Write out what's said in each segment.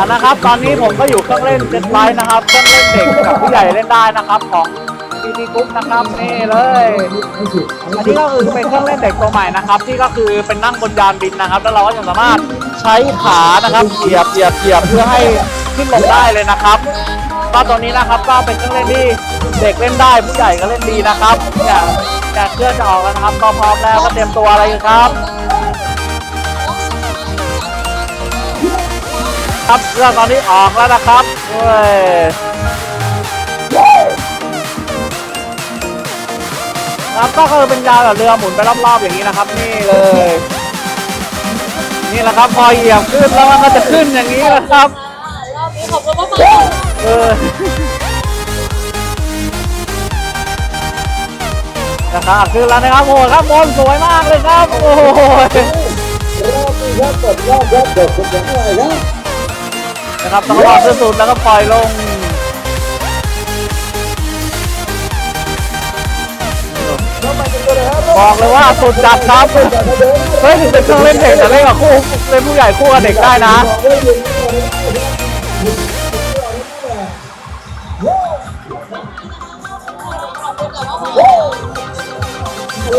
อะนะครับ ตอนนี้ผมก็อยู่เครื่องเล่นเจ็ตไลท์นะครับเครื่องเล่นเด็กกับผู้ใหญ่เล่นได้นะครับของ PT Group นะครับนี่เลยอันนี้ก็คือเป็นเครื่องเล่นเด็กตัวใหม่นะครับ ที่ก็คือเป็นนั่งบนยานบินนะครับ แล้วเราก็จะสามารถใช้ขานะครับเหยียบเหยียบเหยียบเพื่อให้ขึ้นลงได้เลยนะครับก็ตัวนี้นะครับก็เป็นเครื่องเล่นที่เด็กเล่นได้ผู้ใหญ่ก็เล่นดีนะครับเนี่ยแต่เครื่องจะออกแล้วนะครับก็พร้อมแล้วก็เตรียมตัวอะไรครับ ครับเครื่องตอนนี้ออกแล้วนะครับเว้ยครับก็คือเป็นยาวแบบเรือหมุนไปรอบๆอย่างนี้นะครับ นี่เลย นี่แหละครับพอเหยียบขึ้นแล้วมันก็จะขึ้นอย่างนี้นะครับรอบนี้ขอบคุณมากเออนะครับขึ้นแล้วนะครับโอ้โหครับบนสวยมากเลยครับโอ้โหรอบนี้ครับกดรอบครับเด็กคนอย่างไรครับ นะครับต้องรอขึ้นสุดแล้วก็ปล่อยลงบอกเลยว่าสุดจัดครับเฮ้ยถึงเป็นเครื่องเล่นเด็กแต่เล่นกับคู่เล่นผู้ใหญ่คู่กับเด็กได้นะๆ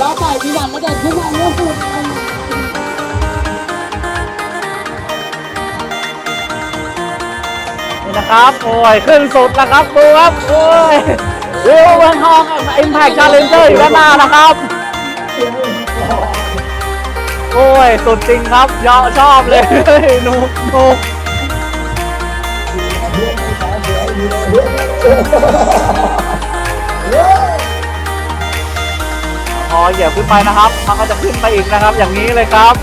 รอบใหม่มีหวังแล้วเดินขึ้นมาเรื่อยนี่ นะครับ โอ้ย ขึ้นสุดแล้วครับดูครับ โอ้ยดูเมืองทองอิมแพคชาเลนเจอร์อยู่ด้านหน้านะครับ โอ้ย สุดจริงครับยอชอบเลยหนุกหนุกพอเหยียบขึ้นไปนะครับ มันก็จะขึ้นไปอีกนะครับ อย่างนี้เลยครับ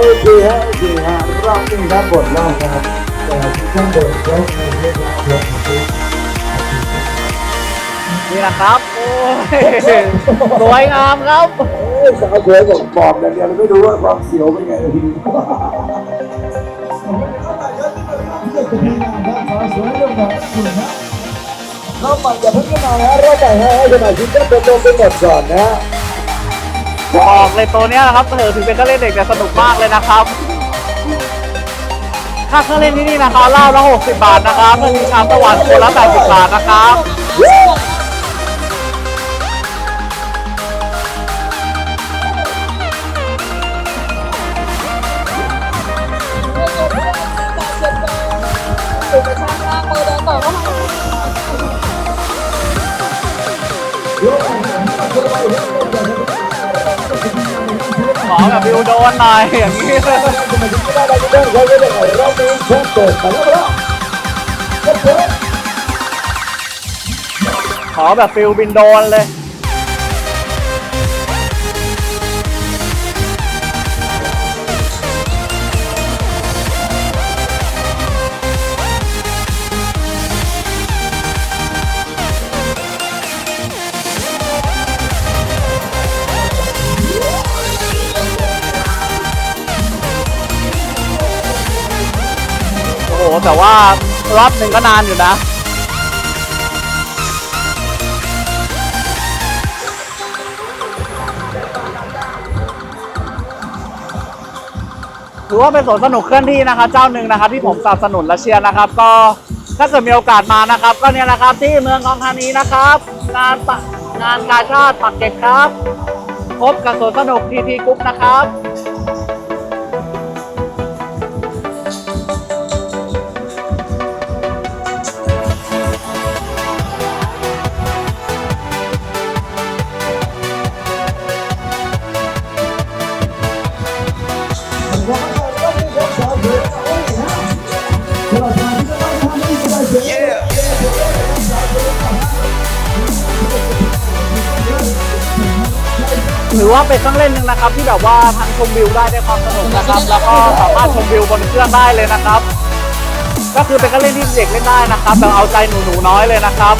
โอเคฮะโอเคฮะรอบนี้ครับกดรอบนะครับแต่ที่ต้องเดินยกในเรื่องรอบนี้นี่นะครับ โอ้ย สวยงามครับสาวสวยบอกบอกอย่างเดียวไม่รู้ว่าความเสียวเป็นไงเลยทีนี้รอบใหม่อย่าเพิ่งขึ้นมานะรอบใหม่ให้สมาชิกก็เป็นลงเป็นหมดก่อนนะ บอกเลยตัวเนี้ยนะครับเออถึงเป็นเครื่องเล่นเด็กแต่สนุกมากเลยนะครับค่าเครื่องเล่นที่นี่นะครับเล่าละ60 บาทนะครับเพื่อนมีชามตะวันคนละ80บาทนะครับสุดก แบบวิวโดนหน่อยอย่างนี้เขาเรื่องอะไรรอบนี้เพิ่มเติมไปแล้วครับก็เพิ่มขอแบบฟิลบินโดนเลย แต่ว่ารอบหนึ่งก็นานอยู่นะ ถือว่าเป็นสวนสนุกเคลื่อนที่นะครับ เจ้าหนึ่งนะครับที่ผมสนับสนุนและเชียร์นะครับ ก็ถ้าเกิดมีโอกาสมานะครับ ก็เนี่ยนะครับที่เมืองทองธานีนะครับ งานปะงานกาชาติปักเกร็ดครับ พบกับสวนสนุกทีทีกรุ๊ปนะครับ ถือว่าเป็นเครื่องเล่นหนึ่งนะครับที่แบบว่าทั้งชมวิวได้ได้ความสนุกนะครับ แล้วก็สามารถชมวิวบนเครื่องได้เลยนะครับ ก็คือเป็นเครื่องเล่นที่เด็กเล่นได้นะครับแต่เอาใจหนูหนูๆน้อยเลยนะครับ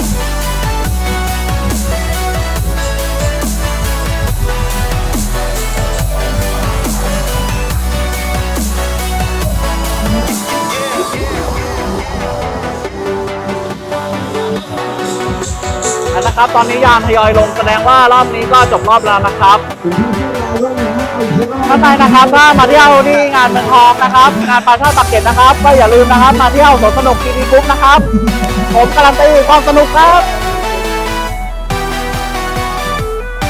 นะครับ ตอนนี้ยานทยอยลงแสดงว่ารอบนี้ก็จบรอบแล้วนะครับคุณพี่ชื่ออะไรว่าไงฮะข้างใดนะครับถ้ามาเที่ยวที่งานเมืองทองนะครับ งานปลาช่อนปากเก็ตนะครับก็อย่าลืมนะครับ มาเที่ยวสวนสนุกทีวีกรุ๊ปนะครับ ผมการันตีความสนุกครับ